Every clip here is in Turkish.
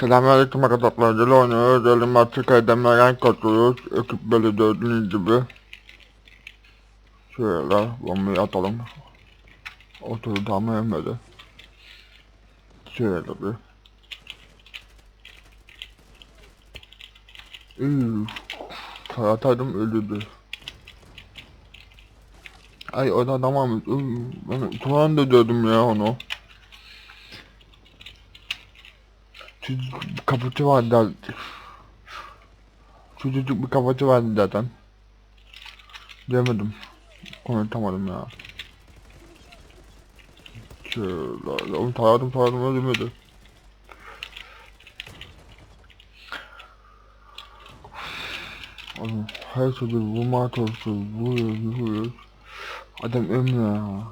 Selamünaleyküm arkadaşlar. Özel oynuyoruz. Elim açık edemle renk katıyoruz. Ekip böyle gördüğünüz gibi. Şöyle bombayı atalım. Oturdu ama ölmedi. Şöyle bir. Üff. Tarataydım öldürdü. Ay o da adam varmış. Üff, Ben Turan da gördüm ya onu. Bir kapıcı vardı. Çocuk bir kapıcı vardı zaten. Demedim. Konuşamadım ya. Şöyle. Onu taradım taradım öldürmedi. Oğlum her türlü vurma torsu vuruyor vuruyor. Adam ölmüyor ya.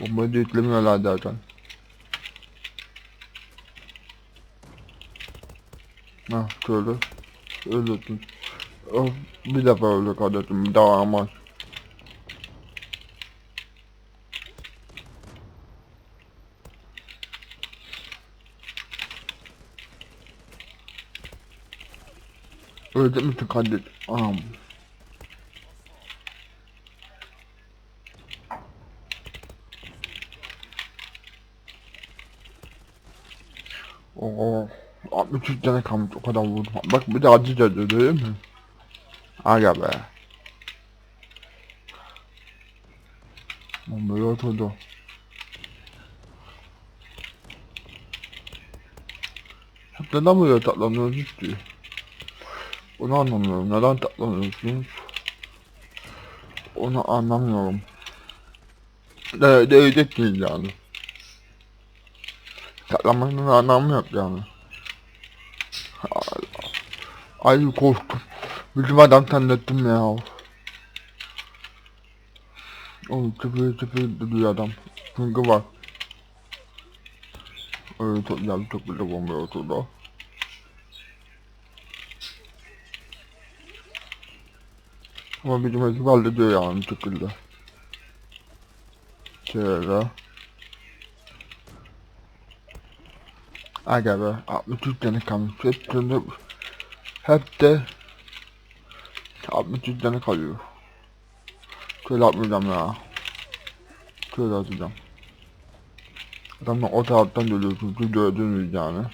Bombayı da yüklemiyorlar zaten. Ha şöyle. Öldürdüm. Of, bir defa öldü kardeşim. Daha ama. Öldü müsün kardeşim? Anam. Oo. 63 tane kalmış o kadar vurdum. Bak bir de acı dedi değil mi? Aga be. Böyle oturdu. Hep neden böyle tatlanıyorsunuz ki? Onu anlamıyorum. Neden tatlanıyorsunuz? Onu anlamıyorum. Ne, ne değil yani. Tatlanmanın anlamı yok yani. Ay korktum. Bizim adam zannettim ya. Oğlum tıpır tıpır duruyor adam. Çünkü var. Öyle çok geldi çok bile bomba oturdu. Ama bizim ekip hallediyor yani şekilde. Şöyle. Aga be 63 tane kalmış. Hepsinde hep de 63 tane kalıyor. Şöyle atmayacağım ya. Şöyle atacağım. Adamlar o taraftan geliyor çünkü gördüğünüz yani.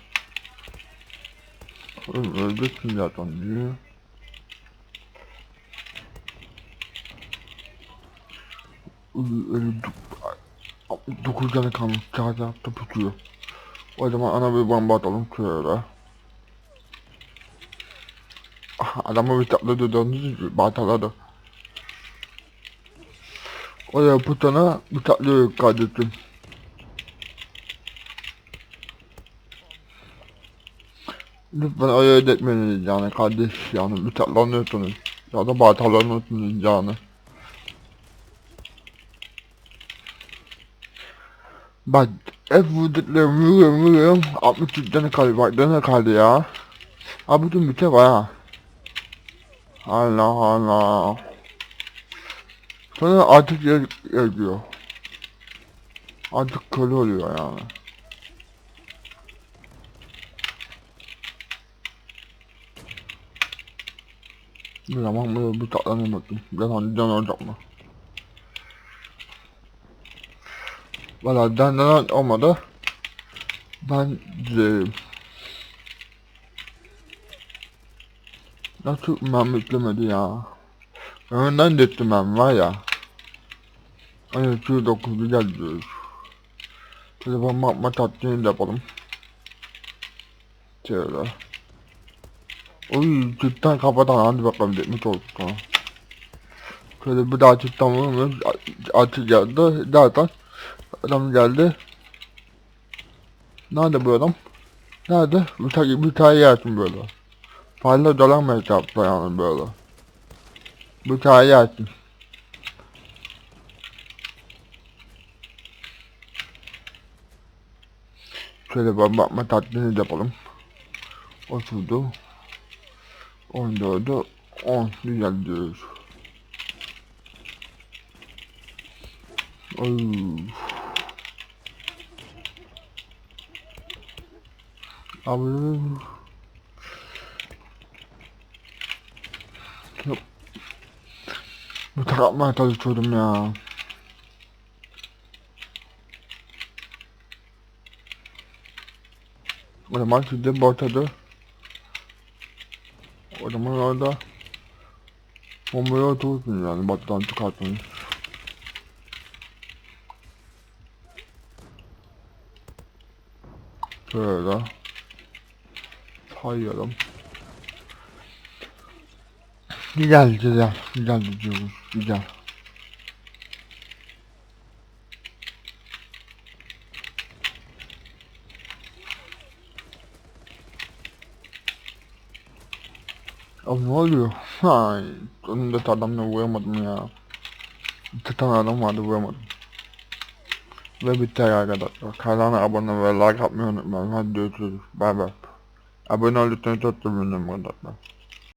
Oğlum öleceksin zaten diyor. Öyle 9 tane kalmış. Kağıt yaptı tutuyor. O zaman ana bir bomba atalım şöyle. Adamı döndüğünüz gibi bataladı. Oraya putana tatlı kardeşim. Lütfen oraya etmeniz yani kardeş yani bir tatlanıyorsunuz. Ya da batalanıyorsunuz yani. Bak hep vurduklarım vuruyorum vuruyorum 63 tane kaldı bak tane kaldı ya. Abi bütün bite var ha. Allah Allah. Sonra artık ediyor. Artık köle oluyor yani. Bir zaman böyle bir tatlanır bakayım. Hani can olacak mı? Valla denden olmadı. Ben de... Nasıl ben yüklemedi ya? Önden de ettim ben var ya. Hani şu 9 güzel diyoruz. Telefon bakma tatlını yapalım. Şöyle. Oy cidden kafadan hadi bakalım bitmiş olduk ha. Şöyle bir daha cidden vurmuyoruz. Açı geldi zaten. Adam geldi. Nerede bu adam? Nerede? Bir tane bir tane yersin böyle. Fazla dolanmaya yaptı yani böyle. Bir tane yersin. Şöyle bir bakma tatlını yapalım. Oturdu. 14'e 10 güzel diyoruz. Abi. Yok. Bu takatmaya çalışıyordum ya. O zaman sizde ortada. O zaman orada bombayı oturursun yani battan çıkartmayın. Şöyle sayalım. Güzel güzel güzel gidiyoruz güzel. Abi ne oluyor? Ay, önümde adamla vuramadım ya. İki tane adam vardı vuramadım. Ve bitti arkadaşlar. Kanala abone ve like atmayı unutmayın. Hadi görüşürüz. Bay bay. Abone ol lütfen çok sevinirim arkadaşlar.